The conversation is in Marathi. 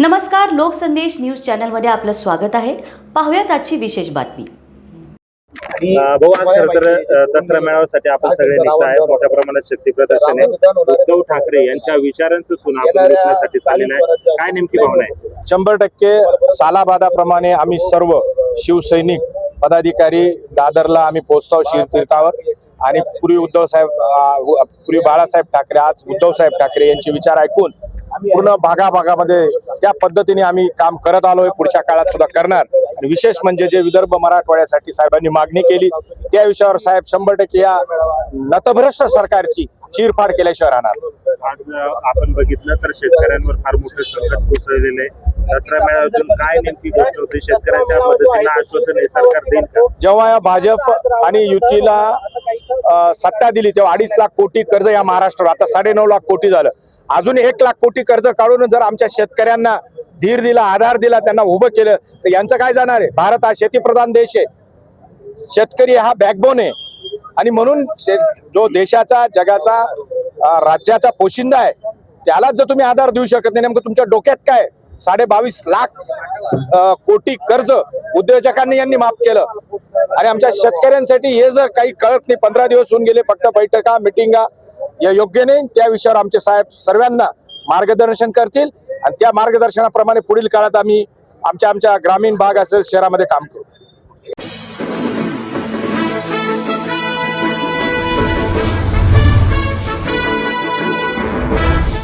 नमस्कार लोकसंदेश न्यूज चॅनलमध्ये आपलं स्वागत आहे. पाहूयात आजची विशेष बातमी. अं, भाऊ आज खरं तर अं, दसरा मेळाव्यासाठी आपण सगळे निघत आहे. मोठ्या प्रमाणात शक्ती प्रदर्शन. आहे. उद्धव ठाकरे यांच्या विचारांचं सुन आपण चाललेलं आहे. काय नेमकी भावना आहे? शंभर टक्के सालाबादाप्रमाणे आम्ही सर्व शिवसैनिक पदाधिकारी दादरला आम्ही पोहोचतो शिरतीर्थावर आणि पूर्वी उद्धव साहेब पूर्वी बाळासाहेब ठाकरे आज उद्धव साहेब ठाकरे यांचे विचार ऐकून पूर्ण भागाभागामध्ये त्या पद्धतीने आम्ही काम करत आलोय पुढच्या काळात सुद्धा करणार. आणि विशेष म्हणजे जे विदर्भ मराठवाड्यासाठी साहेबांनी मागणी केली त्या विषयावर साहेब शंभर टक्के या नतभ्रष्ट सरकारची चिरफाड केल्याशिवाय राहणार. आज आपण बघितलं तर शेतकऱ्यांवर फार मोठं संकट कोसळलेलं दसरा मेळाव्यातून काय नेमकी गोष्ट होती? शेतकऱ्यांच्या मदतीला आश्वासन हे सरकार देईल जेव्हा या भाजप आणि युतीला सत्ता दिली तेव्हा अडीच लाख कोटी कर्ज या महाराष्ट्रावर आता साडेनऊ लाख कोटी झालं. अजून एक लाख कोटी कर्ज काढून जर आमच्या शेतकऱ्यांना धीर दिला आधार दिला त्यांना उभं केलं तर यांचं काय जाणार आहे? भारत हा शेतीप्रधान देश आहे. शेतकरी हा बॅकबोन आहे. आणि म्हणून शे- जो देशाचा जगाचा राज्याचा पोशिंदा आहे त्यालाच जर तुम्ही आधार देऊ शकत नाही नेमकं तुमच्या डोक्यात काय साडे बावीस लाख कोटी कर्ज उद्योजकांनी यांनी माफ केलं. आणि आमच्या शेतकऱ्यांसाठी हे जर काही कळत नाही पंधरा दिवस होऊन गेले फक्त बैठका मिटिंगा या योग्य नाही. त्या विषयावर आमचे साहेब सर्वांना मार्गदर्शन करतील. आणि त्या मार्गदर्शनाप्रमाणे पुढील काळात आम्ही आमच्या आमच्या ग्रामीण भाग असेल शहरामध्ये काम करू.